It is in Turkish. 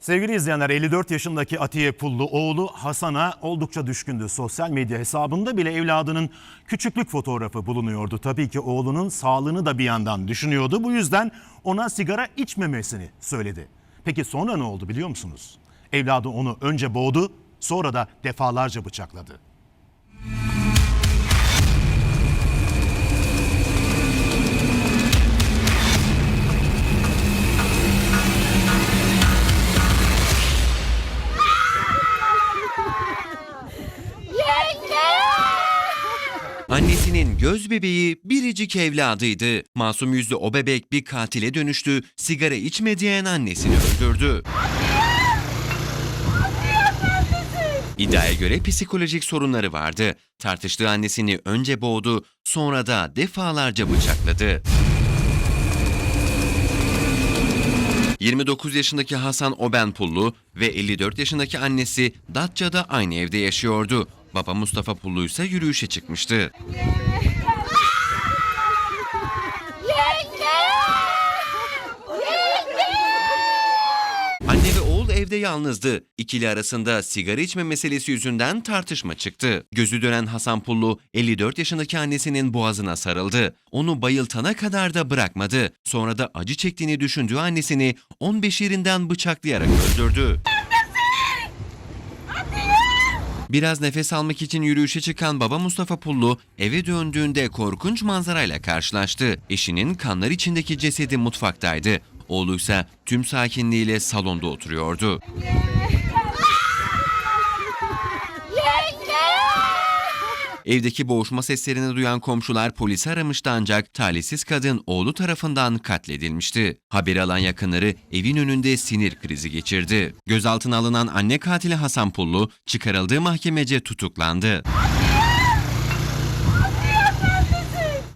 Sevgili izleyenler 54 yaşındaki Atiye Pullu oğlu Hasan'a oldukça düşkündü. Sosyal medya hesabında bile evladının küçüklük fotoğrafı bulunuyordu. Tabii ki oğlunun sağlığını da bir yandan düşünüyordu. Bu yüzden ona sigara içmemesini söyledi. Peki sonra ne oldu biliyor musunuz? Evladı onu önce boğdu sonra da defalarca bıçakladı. Annesinin göz bebeği biricik evladıydı. Masum yüzlü o bebek bir katile dönüştü, sigara içme diyen annesini öldürdü. İddiaya göre psikolojik sorunları vardı. Tartıştığı annesini önce boğdu, sonra da defalarca bıçakladı. 29 yaşındaki Hasan Obenpullu ve 54 yaşındaki annesi Datça'da aynı evde yaşıyordu. Baba Mustafa Pullu ise yürüyüşe çıkmıştı. Anne ve oğul evde yalnızdı. İkili arasında sigara içme meselesi yüzünden tartışma çıktı. Gözü dönen Hasan Pullu 54 yaşındaki annesinin boğazına sarıldı. Onu bayıltana kadar da bırakmadı. Sonra da acı çektiğini düşündüğü annesini 15 yerinden bıçaklayarak öldürdü. Biraz nefes almak için yürüyüşe çıkan baba Mustafa Pullu eve döndüğünde korkunç manzarayla karşılaştı. Eşinin kanlar içindeki cesedi mutfaktaydı. Oğluysa tüm sakinliğiyle salonda oturuyordu. Evdeki boğuşma seslerini duyan komşular polisi aramıştı ancak talihsiz kadın oğlu tarafından katledilmişti. Haberi alan yakınları evin önünde sinir krizi geçirdi. Gözaltına alınan anne katili Hasan Pullu çıkarıldığı mahkemece tutuklandı.